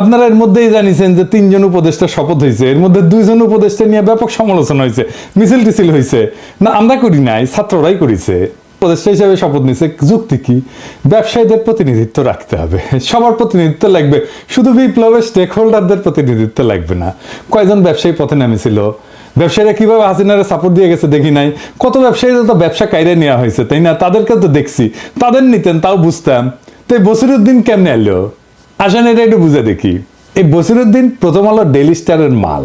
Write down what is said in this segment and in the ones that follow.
আপনারা এর মধ্যেই জানিছেন যে তিনজন উপদেষ্টা শপথ হয়েছে। এর মধ্যে দুইজন উপদেষ্টা নিয়ে ব্যাপক সমালোচনা হয়েছে, মিছিল টিছিল হয়েছে। না, আমরা করি নাই, ছাত্ররাই করেছে। উপদেষ্টা হিসাবে শপথ যুক্তি কি? ব্যবসায়ীদের প্রতিনিধিত্ব রাখতে হবে। সবার প্রতিনিধিত্ব লাগবে। শুধু বিপ্লবের স্টেক হোল্ডারদের প্রতিনিধিত্ব লাগবে না। কয়জন ব্যবসায়ী পথে নেমেছিল? ব্যবসায়ীরা কীভাবে হাসিনারে সাপোর্ট দিয়ে গেছে দেখি নাই। কত ব্যবসায়ীদের তো ব্যবসা কাইরে নেওয়া হয়েছে, তাই না? তাদেরকে তো দেখছি। তাদের নিতেন, তাও বুঝতাম। তো বসিরুদ্দিন কেমনে এলো? আসেন এটা একটু বুঝে দেখি। এই বসিরুদ্দিন প্রথম আলো ডেলি স্টারের মাল।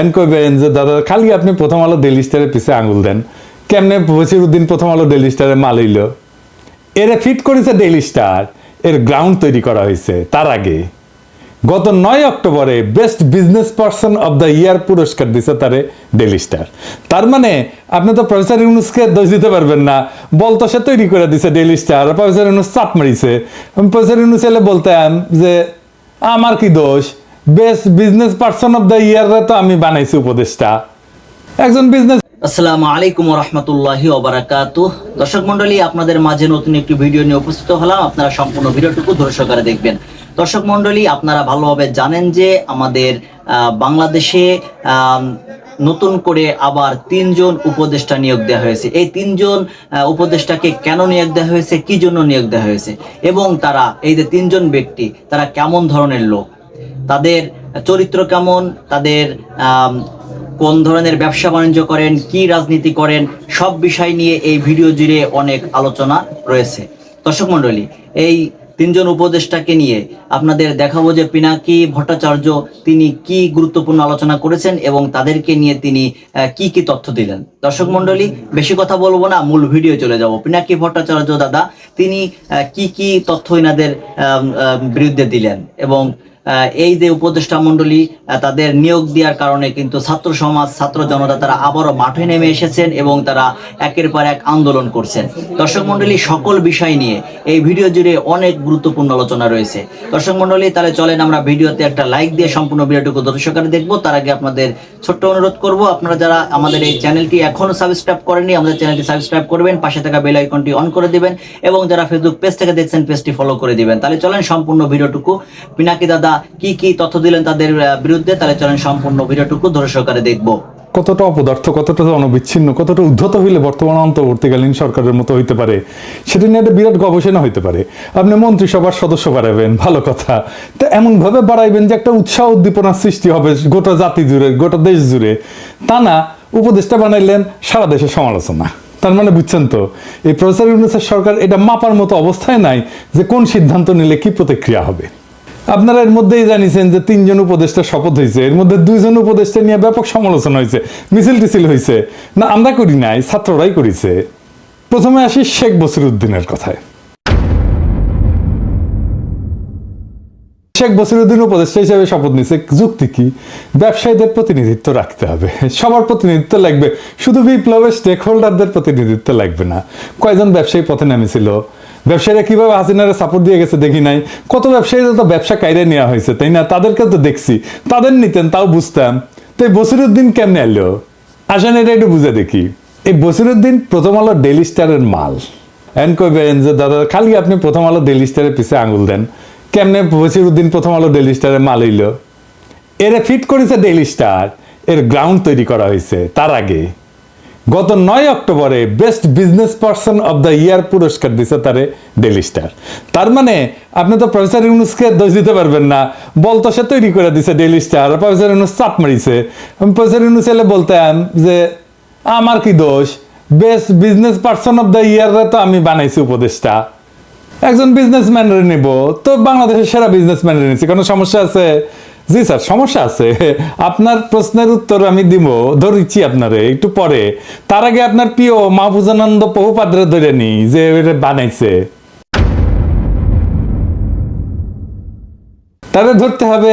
এন কইবেন যে দাদা, খালি আপনি প্রথম আলো ডেলি স্টারের পিছিয়ে আঙুল দেন। কেমনে বসিরুদ্দিন প্রথম আলো ডেলি স্টারের মাল হইল? এরা ফিট করেছে ডেলি স্টার এর গ্রাউন্ড তৈরি করা হয়েছে তার আগে। গত নয় অক্টোবরে best business person of the year পুরস্কার দিছে তারে ডেইলি স্টার। তার মানে আপনি তো প্রফেসর ইউনুসকে দোষ দিতে পারবেন না। বলতো সে তৈরি করে দিছে ডেইলি স্টার। প্রফেসর ইউনুস চাপ মারিছে। প্রফেসর ইউনুস এলে বলতাম যে, আমার কি দোষ? Best business person of the year তো আমি বানাইছি উপদেশটা একজন বিজনেস আসসালামু আলাইকুম রহমতুল্লাহি ওবারাকাত দর্শক মন্ডলী আপনাদের মাঝে নতুন একটি ভিডিও নিয়ে উপস্থিত হলাম। আপনারা সম্পূর্ণ ভিডিওটুকু ধৈর্য সহকারে দেখবেন। দর্শক মন্ডলী আপনারা ভালোভাবে জানেন যে আমাদের বাংলাদেশে নতুন করে আবার তিনজন উপদেষ্টা নিয়োগ দেওয়া হয়েছে। এই তিনজন উপদেষ্টাকে কেন নিয়োগ দেওয়া হয়েছে? কি জন্য নিয়োগ দেওয়া হয়েছে? এবং তারা, এই যে তিনজন ব্যক্তি, তারা কেমন ধরনের লোক? তাদের চরিত্র কেমন? তাদের কোন ধরনের ব্যবসা বাণিজ্য করেন? কি রাজনীতি করেন? সব বিষয় নিয়ে এই ভিডিও জুড়ে অনেক আলোচনা রয়েছে। দর্শক মণ্ডলী, এই তিনজন উপদেষ্টাকে নিয়ে আপনাদের দেখাবো যে পিনাকি ভট্টাচার্য তিনি কি গুরুত্বপূর্ণ আলোচনা করেছেন এবং তাদেরকে নিয়ে তিনি কি কি তথ্য দিলেন। দর্শক মন্ডলী বেশি কথা বলব না, মূল ভিডিও চলে যাব। পিনাকি ভট্টাচার্য দাদা, তিনি কি কি তথ্য এনাদের বিরুদ্ধে দিলেন এবং এই যে উপদেষ্টা মণ্ডলী আহ, তাদের নিয়োগ দেওয়ার কারণে কিন্তু ছাত্র সমাজ ছাত্র জনতা তারা আবারও মাঠে নেমে এসেছেন এবং তারা একের পর এক আন্দোলন করছেন। দর্শক মণ্ডলী সকল বিষয় নিয়ে এই ভিডিও জুড়ে অনেক গুরুত্বপূর্ণ আলোচনা রয়েছে। দর্শক মণ্ডলী তাহলে চলেন আমরা ভিডিওতে একটা লাইক দিয়ে সম্পূর্ণ ভিডিওটুকু দর্শকারে দেখব। তার আগে আপনাদের ছোট্ট অনুরোধ করব আপনারা যারা আমাদের এই চ্যানেলটি এখনও সাবস্ক্রাইব করেননি আমাদের চ্যানেলটি সাবস্ক্রাইব করবেন পাশে থাকা বেল আইকনটি অন করে দিবেন এবং যারা ফেসবুক পেজ থেকে দেখছেন পেজটি ফলো করে দিবেন। তাহলে চলেন সম্পূর্ণ ভিডিওটুকু। পিনাকি দাদা কি কি তথ্য দিলেন তাদের বিরুদ্ধে, তাহলে চলেন সম্পূর্ণ ভিডিওটুকু ধৈর্য সহকারে দেখব। কতটা অপদার্থ, কতটা অনবিচ্ছিন্ন, কতটা উদ্ধত হইলে বর্তমান অন্তর্বর্তীকালীন সরকারের মতো হইতে পারে, সেটা নিয়ে একটা বিরাট গবেষণা হইতে পারে। আপনি মন্ত্রিসভার সদস্য বাড়াবেন ভালো কথা। তো এমনভাবে বাড়াইবেন যে একটা উৎসাহ উদ্দীপনার সৃষ্টি হবে গোটা জাতি জুড়ে, গোটা দেশ জুড়ে। তা না, উপদেষ্টা বানাইলেন, সারা দেশের সমালোচনা। তার মানে বুঝছেন তো, এই প্রফেসর ইউনুসের সরকার এটা মাপার মতো অবস্থায় নাই যে কোন সিদ্ধান্ত নিলে কি প্রতিক্রিয়া হবে। আপনারা এর মধ্যেই জানিছেন যে তিনজন উপদেষ্টা শপথ হয়েছে। এর মধ্যে দুইজন উপদেষ্টা নিয়ে ব্যাপক সমালোচনা হয়েছে, মিছিল টিছিল হয়েছে। না, আমরা করি নাই, ছাত্ররাই করেছে। প্রথমে আসি শেখ বসিরুদ্দিনের কথায়। শেখ বসিরুদ্দিন উপদেষ্টা হিসেবে শপথ নিছে, যুক্তি কি? ব্যবসায়ীদের প্রতিনিধিত্ব রাখতে হবে। সবার প্রতিনিধিত্ব লাগবে। শুধু বিপ্লবের স্টেক হোল্ডারদের প্রতিনিধিত্ব লাগবে না। কয়জন ব্যবসায়ী পথে নেমেছিল? ব্যবসায়ীরা কীভাবে হাসিনারে সাপোর্ট দিয়ে গেছে দেখি নাই। কত ব্যবসায়ীদের তো ব্যবসা কাইরে নেওয়া হয়েছে, তাই না? তাদেরকে তো দেখছি। তাদের নিতেন, তাও বুঝতাম। তো এই বসিরুদ্দিন কেমনে এলো? আসেন এটা একটু বুঝে দেখি। এই বসিরুদ্দিন প্রথম আলো ডেলি স্টারের মাল। এন কইবেন যে দাদা, খালি আপনি প্রথম আলো ডেলি স্টারের পিছে আঙুল দেন। কেমনে বসিরুদ্দিন প্রথম আলো ডেলি স্টারের মাল হইল? এরা ফিট করেছে ডেইলি স্টার এর গ্রাউন্ড তৈরি করা হয়েছে, তার আগে। গত নয় অক্টোবরে best business person of the year পুরস্কার দিছে তারে ডেইলি স্টার। তার মানে আপনি তো প্রফেসর ইউনুসকে দোষ দিতে পারবেন না। বলতো সে তৈরি করে দিছে ডেইলি স্টার প্রফেসর ইউনুস চাপ মারিছে। প্রফেসর ইউনুস এলে বলতাম যে, আমার কি দোষ? Best business person of the year তো আমি বানাইছি উপদেশটা একজন বিজনেসম্যানের নিব। তো বাংলাদেশের সেরা বিজনেসম্যানের নিচ্ছি কোনো সমস্যা আছে? জি স্যার, সমস্যা আছে। আপনার প্রশ্নের উত্তর আমি দিব, ধরিচ্ছি আপনারে, একটু পরে। তার আগে আপনার প্রিয় মাহফুজানন্দ বহুপাদ্রে ধরে নি যে বানাইছে। তাহলে ধরতে হবে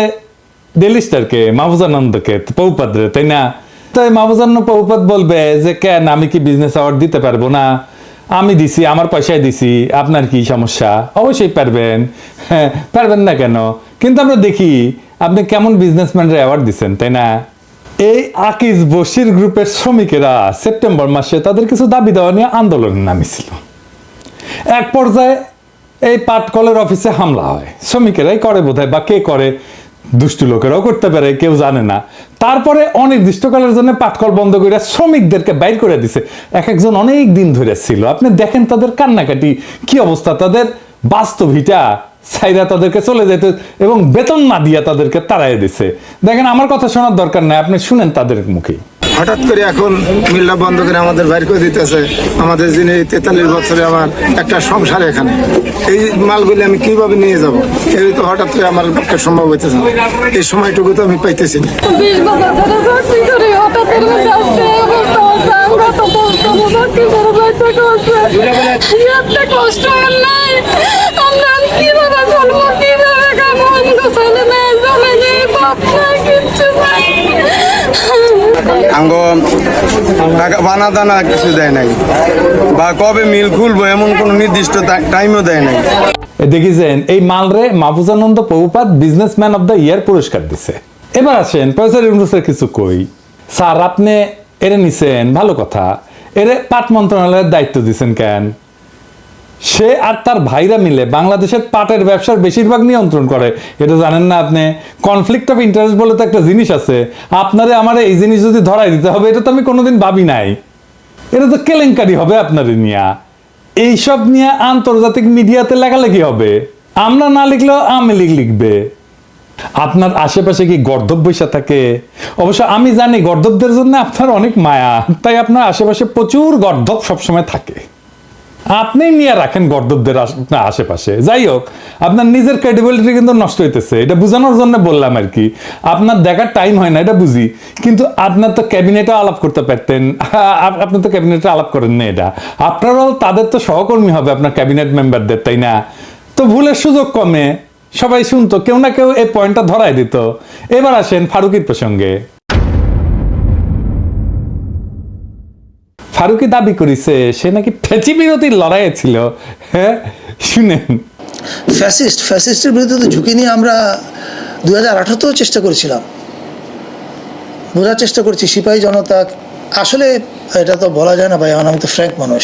ডেলি স্টারকে মাহফুজানন্দকে পৌপাদ্রে তাই না? তাই মাহফুজানন্দ পৌপাদ বলবে যে, কেন আমি কি বিজনেস অ্যাওয়ার্ড দিতে পারব না? আমি দিছি, আমার পয়সায় দিছি, আপনার কি সমস্যা? অবশ্যই পারবেন। হ্যাঁ পারবেন না কেন? কিন্তু আমরা দেখি আপনি কেমন বিজনেসম্যানরা অ্যাওয়ার্ড দিচ্ছেন তাই না? এই আকিজ বশির গ্রুপের শ্রমিকেরা সেপ্টেম্বর মাসে তাদের কিছু দাবি দেওয়া নিয়ে আন্দোলনে নামিছিল। এক পর্যায়ে এই পাটকলের অফিসে হামলা হয়। শ্রমিকেরাই করে বোধহয় বা কে করে, দুষ্টু লোকেরাও করতে পারে, কেউ জানে না। তারপরে অনির্দিষ্টকালের জন্য পাটকল বন্ধ করে শ্রমিকদেরকে বাইর করে দিছে। এক একজন অনেক দিন ধরে ছিল। আপনি দেখেন তাদের কান্নাকাটি, কি অবস্থা? তাদের বাস্তবিটা সাইরা তাদেরকে চলে যেত এবং বেতন না দিয়া তাদেরকে তাড়াই দিছে। দেখেন আমার কথা শোনার দরকার নাই আপনি শুনেন তাদের মুখে। হঠাৎ করে এখন মিল্লা বন্ধ করে আমাদের বাইর করে দিতেছে। আমাদের যিনি তেতাল্লিশ বছরে আমার একটা সংসার এখানে। এই মালগুলি আমি কীভাবে নিয়ে যাব? এই তো হঠাৎ করে আমার পক্ষে সম্ভব হইতেছে না। এই সময়টুকু তো আমি পাইতেছি না। আঙ্গ, টাকা বানা দানা কিছু দেয় নাই। বা কবে মিল খুলবো এমন কোনো নির্দিষ্ট টাইমও দেয় নাই। এই মালরে Mahfuzananda Prabhupad businessman the year পুরস্কার দিছে। এবার আসেন, প্রফেসর ইউনুসের কিছু কই। স্যার, আপনি এরে নিছেন, ভালো কথা। এরে পাট মন্ত্রণালয়ের দায়িত্ব দিছেন কেন? সে আর তার ভাইরা মিলে বাংলাদেশের পাটের ব্যবসার বেশিরভাগ নিয়ন্ত্রণ করে। এটা জানেন না আপনি? কনফ্লিক্ট অফ ইন্টারেস্ট বলে তো একটা জিনিস আছে। আপনারে আমার এই জিনিস যদি ধরাই দিতে হবে, এটা তো আমি কোনোদিন ভাবি নাই। এটা তো কেলেঙ্কারি হবে আপনার নিয়া। এইসব নিয়ে আন্তর্জাতিক মিডিয়াতে লেখালেখি হবে। আমরা না লিখলেও আমি লিখ লিখবে। আপনার আশেপাশে কি গর্ধব বৈশা থাকে? অবশ্য আমি জানি গর্ধবদের জন্য আপনার অনেক মায়া। তাই আপনার আশেপাশে প্রচুর গর্ধব সবসময় থাকে। আপনি নিয়ে রাখেন গর্দবদের আশেপাশে। যাই হোক, আপনার নিজের ক্রেডিবিলিটি কিন্তু নষ্ট হইতেছে। এটা বোঝানোর জন্য বললাম আর কি। আপনার দেখার টাইম হয় না, এটা বুঝি। কিন্তু আপনার তো ক্যাবিনেটে আলাপ করতে পারতেন। আপ- আপনি তো ক্যাবিনেটে আলাপ করেন না এটা। আপনারাও তাদের তো সহকর্মী হবে আপনার ক্যাবিনেট মেম্বারদের তাই না? তো ভুলের সুযোগ কমে। সবাই শুনতো, কেউ না কেউ এই পয়েন্টটা ধরাই দিত। এবার আসেন ফারুকির প্রসঙ্গে। ফারুকি দাবি করেছে, সে নাকি ফেচি বিরতির লড়াইয়ে ছিল। হ্যাঁ শুনেন। ফ্যাসিস্ট, ফ্যাসিস্টের বিরুদ্ধে তো ঝুঁকি নিয়ে আমরা দু হাজার আঠারোতেও চেষ্টা করেছিলাম। বোঝার চেষ্টা করছি, সিপাহী জনতা, আসলে এটা তো বলা যায় না ভাই আমি তো ফ্র্যাঙ্ক মানুষ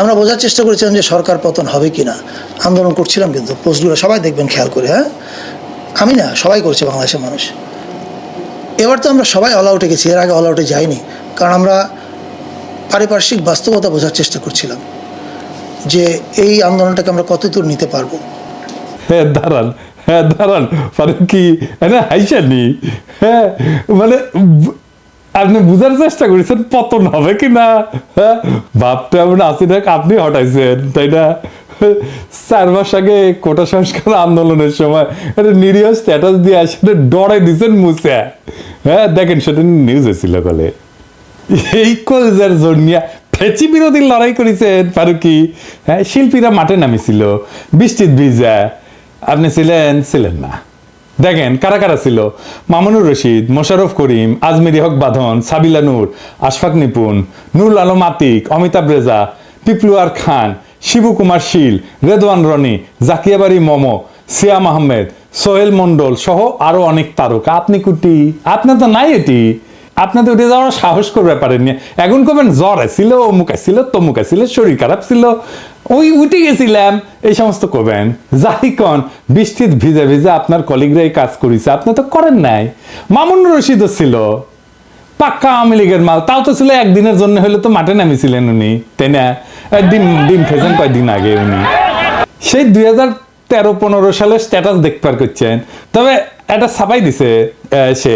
আমরা বোঝার চেষ্টা করেছিলাম যে সরকার পতন হবে কি না আন্দোলন করছিলাম কিন্তু, পোস্টগুলো সবাই দেখবেন, খেয়াল করে হ্যাঁ? আমি না, সবাই করছে বাংলাদেশের মানুষ। এবার তো আমরা সবাই অল আউটে গেছি, এর আগে অল আউটে যাইনি। কারণ আমরা পারিপার্শ্বিক বাস্তবতা বোঝার চেষ্টা করছিলাম যে এই আন্দোলনটাকে আমরা কত দূর নিতে পারব। হ্যাঁ দাঁড়ান হ্যাঁ দাঁড়ান ফারুকি হ্যাঁ হাইসানি হ্যাঁ মানে আপনি বুঝার চেষ্টা করেছেন পতন হবে কি না হ্যাঁ ভাবতে আমরা আসি দেখ আপনি হটাইছেন, তাই না? চার মাস আগে কোটা সংস্কার আন্দোলনের সময় একটা নিরীহ স্ট্যাটাস দিয়ে আসলে ডরে দিছেন মুছে হ্যাঁ দেখেন সেটা নিউজ ছিল কলে এই কলেজের জন্যিয়া ফেচি বিরোধী লড়াই করেছেন ফারুকি। হ্যাঁ শিল্পীরা মাঠে নামিছিল, বৃষ্টির ভিজা। আপনি ছিলেন ছিলেন না। দেখেন, কারা কারা ছিল? মামুনুর রশিদ মোশাররফ করিম, আজমেরি হক বাঁধন, সাবিলা নূর, আশফাক নিপুন নুরুল আলম আতিক, অমিতাভ রেজা, পিপলুয়ার খান, শিবু কুমার শীল, রেদওয়ান রনি, জাকিয়াবাড়ি মমো, সিয়াম আহমেদ, সোহেল মন্ডল সহ আরও অনেক তারকা। আপনি কুটি? আপনার তো নাই এটি। আপনি তো উঠে যাওয়ার সাহস করবে পারেননি এখন কবেন জ্বর আসছিল অমুক আসছিল তমুক আসছিল শরীর খারাপ ছিল। ওই উঠে গেছিলাম, এই সমস্ত করবেন যাই কন বৃষ্টির ভিজে ভিজে আপনার কলিগরা এই কাজ করেছে, আপনি তো করেন নাই। মামুন রশিদও ছিল। পাক্কা আওয়ামী লীগের মাল, তাও তো ছিল একদিনের জন্য হলে তো মাঠে নামিছিলেন উনি, তাই না? ডিম ডিম খেয়েছেন কয়েকদিন আগে উনি। সেই দুই হাজার তেরো পনেরো সালের স্ট্যাটাস দেখবার করছেন। তবে এটা ছাপাই দিছে সে।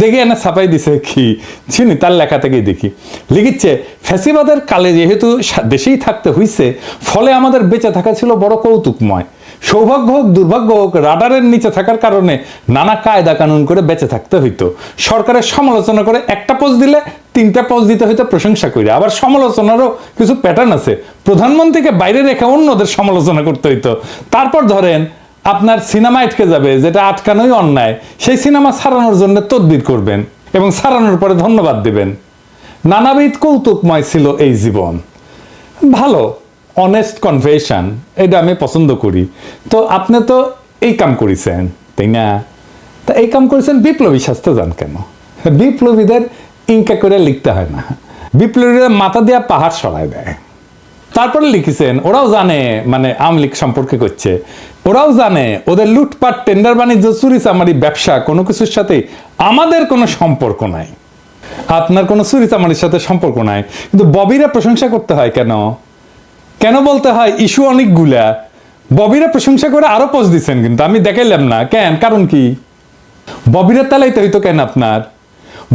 দেখি এনে ছাপাই দিছে কি? চিনি তার লেখা থেকেই দেখি। লিখিচ্ছে, ফ্যাসিবাদের কালে যেহেতু দেশেই থাকতে হইছে, ফলে আমাদের বেঁচে থাকা ছিল বড় কৌতুকময়। সৌভাগ্য হোক, দুর্ভাগ্য হোক, রাডারের নিচে থাকার কারণে নানা কায়দা কানুন করে বেঁচে থাকতে হইতো। সরকারের সমালোচনা করে একটা পোস্ট দিলে তিনটা পোস্ট দিতে হইতো প্রশংসা করে আবার সমালোচনারও কিছু প্যাটার্ন আছে। প্রধানমন্ত্রীকে বাইরে রেখে অন্যদের সমালোচনা করতে হইতো। তারপর ধরেন, আপনার সিনেমা আটকে যাবে, যেটা আটকানোই অন্যায়, সেই সিনেমা ছাড়ানোর জন্য তদবির করবেন এবং ছাড়ানোর পরে ধন্যবাদ দিবেন। নানাবিধ কৌতুকময় ছিল এই জীবন। ভালো অনেস্ট কনফেশন এটা আমি পছন্দ করি। তো আপনি তো এই কাম করেছেন, তাই না? তা এই কাম করেছেন বিপ্লবী স্বাস্থ্য যান কেন? বিপ্লবীদের ইনকা করে লিখতে হয় না। বিপ্লবীরা মাথা দেওয়া পাহাড় সরাই দেয়। তারপরে লিখেছেন, ওরাও জানে মানে আওয়ামী লীগ সম্পর্কে করছে। ওরাও জানে, ওদের লুটপাট, টেন্ডার বাণিজ্য, চুরি চামারি, ব্যবসা, কোনো কিছুর সাথে আমাদের কোনো সম্পর্ক নাই। আপনার কোনো চুরি চামারির সাথে সম্পর্ক নাই। কিন্তু ববিরা প্রশংসা করতে হয় কেন? কেন বলতে হয় ইস্যু অনেকগুলা? ববিরা প্রশংসা করে আরও পোস্ট দিচ্ছেন কিন্তু, আমি দেখাইলাম না। কেন? কারণ কি? ববিরের তালাইতে হইতো কেন আপনার?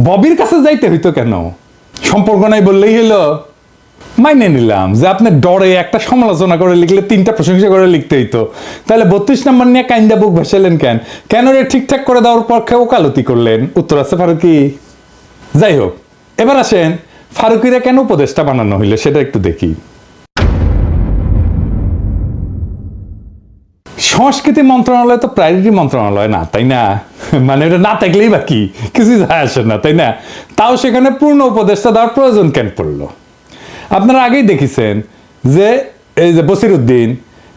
ববির কাছে যাইতে হইতো কেন? সম্পর্ক নাই বললেই হলো মাইনে নিলাম যে আপনি ডরে একটা সমালোচনা করে লিখলে তিনটা প্রশংসা করে লিখতে হইতো। তাহলে বত্রিশ নম্বর নিয়ে কাইন্দা বুক ভাসালেন কেন? কেন রে ঠিকঠাক করে দেওয়ার পক্ষে ওকালতি করলেন? উত্তর আছে ফারুকি। যাই হোক, এবার আসেন, ফারুকিরা কেন উপদেষ্টা বানানো হইল সেটা একটু দেখি। সংস্কৃতি মন্ত্রণালয় তো প্রায়োরিটি মন্ত্রণালয় না, তাই না? মানে এটা না থাকলেই বাকি কিছু যায় আসে না, তাই না? তাও সেখানে পূর্ণ উপদেষ্টা দেওয়ার প্রয়োজন কেন পড়ল? আপনারা আগেই দেখেছেন যে এই যে বসিরুদ্দিন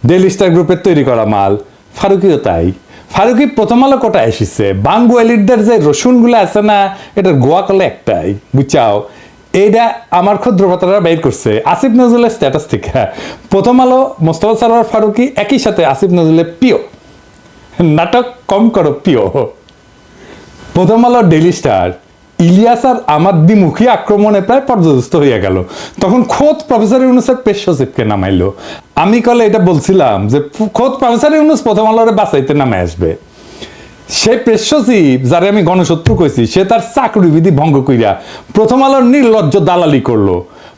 ডেলি স্টার গ্রুপের তৈরি করা মাল, ফারুকিও তাই। ফারুকি প্রথম আলো কোটা এসেছে। বাঙ্গু এলিটদের যে রসুনগুলো আছে না, এটার গোয়া কলে একটাই। বুঝাও এইটা আমার ক্ষুদ্র ভাতারা বের করছে। আসিফ নজরুলের স্ট্যাটাস থেকে প্রথম আলো মোস্তফা সারোয়ার ফারুকি একই সাথে আসিফ নজরুলের প্রিয়। নাটক কম করো প্রিয়। প্রথম আলো ডেলি স্টার, ইলিয়াস আর আমার দ্বিমুখী আক্রমণে প্রায় পর্যদস্ত হইয়া গেল। তখন খোদ প্রফেসর ইউনুসের পেশ সচিবকে নামাইলো। আমি কলে এটা বলছিলাম যে খোদ প্রফেসর ইউনুস প্রথম আলোরে বাঁচাইতে নামে আসবে। সে প্রেস যারে আমি গণশত্রু কইছি, সে তার চাকরি বিধি ভঙ্গ কইরা প্রথম আলোর নির্লজ্জ দালালি করল।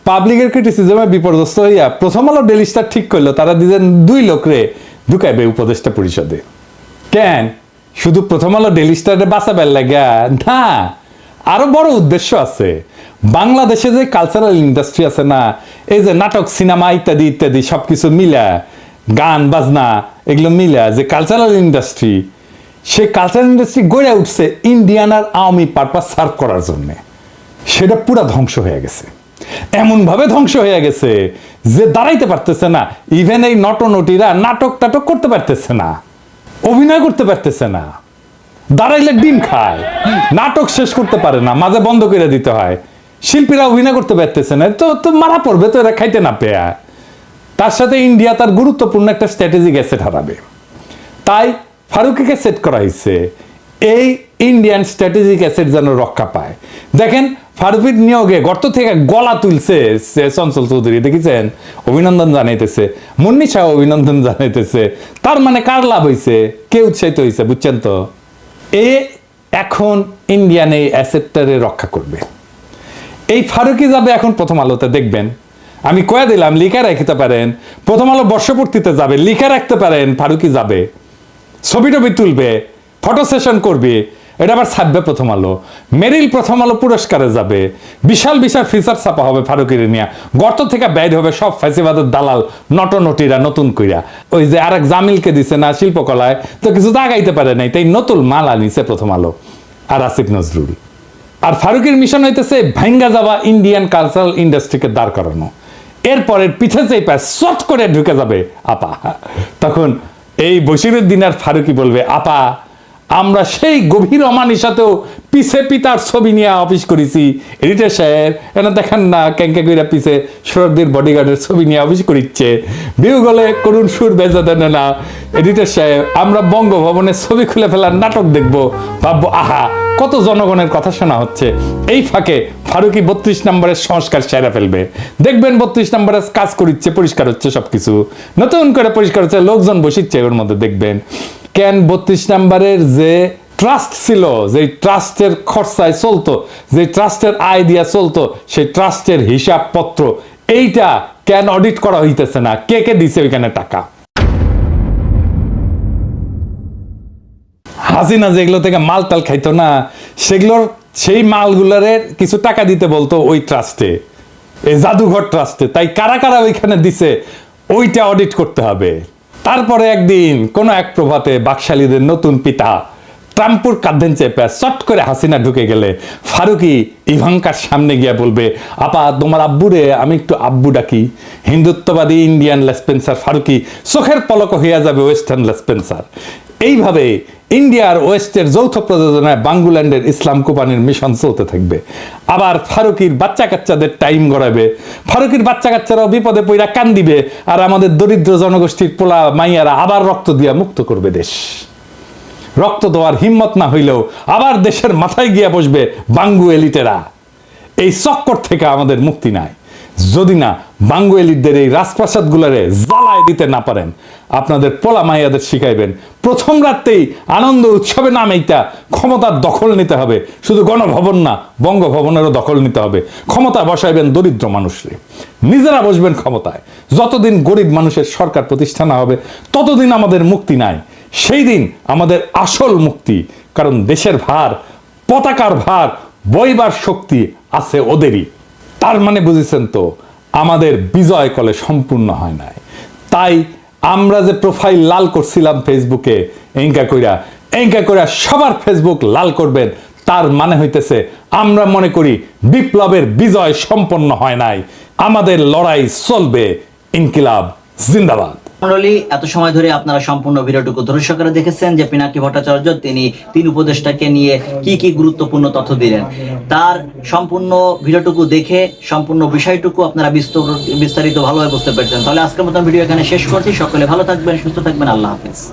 পাবলিকের ক্রিটিসিজমে বিপর্যস্ত হইয়া প্রথম আলো ডেলি স্টার ঠিক করল, তারা দিলেন দুই লোকরে ঢুকাইবে উপদেষ্টা পরিষদে। কেন? শুধু প্রথম আলো ডেলি স্টারে লাগা না, আরও বড় উদ্দেশ্য আছে। বাংলাদেশে যে কালচারাল ইন্ডাস্ট্রি আছে না, এই যে নাটক, সিনেমা ইত্যাদি ইত্যাদি সবকিছু মিলা, গান, বাজনা, এগুলো মিলা যে কালচারাল ইন্ডাস্ট্রি সে কালচারাল ইন্ডাস্ট্রি গড়ে উঠছে ইন্ডিয়ান আর আওয়ামী পারপাস সার্ভ করার জন্য। সেটা পুরা ধ্বংস হয়ে গেছে। এমন ভাবে ধ্বংস হয়ে গেছে যে দাঁড়াইতে পারতেছে না। ইভেন এই নটনটিরা নাটক টাটক করতে পারতেছে না। অভিনয় করতে পারতেছে না। দাঁড়াইলে ডিম খায়। নাটক শেষ করতে পারে না। মাঝে বন্ধ করে দিতে হয়। শিল্পীরা অভিনয় করতে পারতেছে না। তো তো মারা পড়বে তো, এরা খাইতে না পেয়া। তার সাথে ইন্ডিয়া তার গুরুত্বপূর্ণ একটা স্ট্র্যাটেজিক অ্যাসেট হারাবে তাই ফারুকিকে সেট করা হয়েছে এই ইন্ডিয়ান স্ট্র্যাটেজিক অ্যাসেট যেন রক্ষা পায়। দেখেন, ফারুকির নিয়োগে গর্ত থেকে গলা তুলছে চঞ্চল চৌধুরী, দেখেছেন? অভিনন্দন জানাইতেছে। মুন্নি শাহ অভিনন্দন জানাইতেছে। তার মানে কার লাভ হয়েছে কে উৎসাহিত হয়েছে বুঝছেন তো? এ এখন ইন্ডিয়ান এই অ্যাসেটটারে রক্ষা করবে। এই ফারুকি যাবে এখন প্রথম আলোতে, দেখবেন। আমি কয়ে দিলাম, লিখে রাখতে পারেন। প্রথম আলো বর্ষপূর্তিতে যাবে, লিখে রাখতে পারেন, ফারুকি যাবে। ছবি টবি তুলবে ফটো সেশন করবে, এটা আবার ছাপবে প্রথম আলো। মেরিল প্রথম আলো পুরস্কারে যাবে। বিশাল বিশাল ফিচার ছাপা হবে ফারুকির নিয়ে গর্ত থেকে ব্যয় হবে সব ফ্যাসিবাদের দালাল, নটনটিরা, নতুন কইরা। ওই যে আরেক জামিলকে দিছে না শিল্পকলায়, তো কিছু দাগাইতে পারে নাই, তাই নতুন মাল আনিছে প্রথম আলো। আর আসিফ নজরুল। আর ফারুকের মিশন হইতেছে ভাঙ্গা যাওয়া ইন্ডিয়ান কালচারাল ইন্ডাস্ট্রিকে দাঁড় করানো। এরপরের পিঠে চেয়ে পায় শট করে ঢুকে যাবে, আপা। তখন এই বসিরুদ্দিন আর ফারুকি বলবে আপা আমরা সেই গভীর অমানিসাতেও পিছে পিতার ছবি নিয়ে অফিস করেছি। এডিটর সাহেব, এনা দেখেন না ক্যাঙ্কা কইরা পিছে শরদ্দির বডিগার্ডের ছবি নিয়ে অফিস করিচ্ছে। বিউ গলে করুণ সুর বেজা দেন না এডিটর সাহেব, আমরা বঙ্গভবনের ছবি খুলে ফেলার নাটক দেখব। ভাববো, আহা, কত জনগণের কথা শোনা হচ্ছে। এই ফাঁকে ফারুকি বত্রিশ নম্বরের সংস্কার সেরা ফেলবে। দেখবেন বত্রিশ নম্বরের কাজ করিচ্ছে, পরিষ্কার হচ্ছে সবকিছু। নতুন করে পরিষ্কার হচ্ছে, লোকজন বসিচ্ছে ওর মধ্যে, দেখবেন। কেন বত্রিশ নম্বরের যে ট্রাস্ট ছিল যে ট্রাস্টের খরচায় চলতো যে ট্রাস্টের আয় দিয়া চলতো, সেই ট্রাস্টের হিসাবপত্র, এইটা কেন অডিট করা হইতেছে না? কে কে দিছে ওইখানে টাকা? হাসিনা যেগুলো থেকে মাল টাল খাইতো না, সেগুলোর, সেই মালগুলারে কিছু টাকা দিতে বলতো ওই ট্রাস্টে এই জাদুঘর ট্রাস্টে তাই কারা কারা ওইখানে দিছে, ওইটা অডিট করতে হবে। তারপরে একদিন কোন এক প্রভাতে বাকশালীদের নতুন পিতা ট্রাম্পুর কাঁধেন চেপে চট করে হাসিনা ঢুকে গেলে ফারুকি ইভাঙ্কার সামনে গিয়ে বলবে, আপা, তোমার আব্বুরে আমি একটু আব্বু ডাকি। হিন্দুত্ববাদী ইন্ডিয়ান লেসপেন্সার ফারুকি চোখের পলক হইয়া যাবে ওয়েস্টার্ন লেসপেন্সার এইভাবে ইন্ডিয়ার ওয়েস্টের যৌথ প্রযোজনায় বাঙ্গুল্যান্ডের ইসলাম কোপানির মিশন চলতে থাকবে। আবার ফারুকির বাচ্চা কাচ্চাদের টাইম গড়াবে। ফারুকির বাচ্চা কাচ্চারাও বিপদে পইরা কান দিবে আর আমাদের দরিদ্র জনগোষ্ঠীর পোলা মাইয়ারা আবার রক্ত দিয়া মুক্ত করবে দেশ। রক্ত দেওয়ার হিম্মত না হইলেও আবার দেশের মাথায় গিয়া বসবে বাঙ্গু এলিটেরা। এই চক্কর থেকে আমাদের মুক্তি নাই। যদি না বাঙ্গু এলিটদের এই রাজপ্রাসাদগুলারে জ্বালায় দিতে না পারেন। আপনাদের পোলা মাইয়াদের শিখাইবেন। প্রথম রাতেই আনন্দ উৎসবে নামেইটা ক্ষমতার দখল নিতে হবে। শুধু গণভবন না, বঙ্গভবনেরও দখল নিতে হবে। ক্ষমতা বসাইবেন দরিদ্র মানুষরে। নিজেরা বসবেন ক্ষমতায়। যতদিন গরিব মানুষের সরকার প্রতিষ্ঠা না হবে, ততদিন আমাদের মুক্তি নাই। সেই দিন আমাদের আসল মুক্তি। কারণ দেশের ভার, পতাকার ভার, বইবার শক্তি আছে ওদেরই। তার মানে বুঝেছেন তো? আমাদের বিজয় কলে সম্পূর্ণ হয় নাই। তাই আমরা যে প্রোফাইল লাল করছিলাম ফেসবুকে এঙ্কা কইরা এঙ্কা কইরা সবার ফেসবুক লাল করবেন, তার মানে হইতেছে আমরা মনে করি বিপ্লবের বিজয় সম্পন্ন হয় নাই। আমাদের লড়াই চলবে, ইনকিলাব, জিন্দাবাদ। মন্ডলী, এত সময় ধরে আপনারা সম্পূর্ণ ভিডিওটুকু ধৈর্য সহকারে দেখেছেন যে পিনাকি ভট্টাচার্য, তিনি তিন উপদেষ্টাকে নিয়ে কি কি গুরুত্বপূর্ণ তথ্য দিলেন। তার সম্পূর্ণ ভিডিওটুকু দেখে, সম্পূর্ণ বিষয়টুকু আপনারা বিস্তার- বিস্তারিত ভালোভাবে বুঝতে পেরেছেন। তাহলে আজকের মতন ভিডিও এখানে শেষ করছি। সকলে ভালো থাকবেন, সুস্থ থাকবেন। আল্লাহ হাফিজ।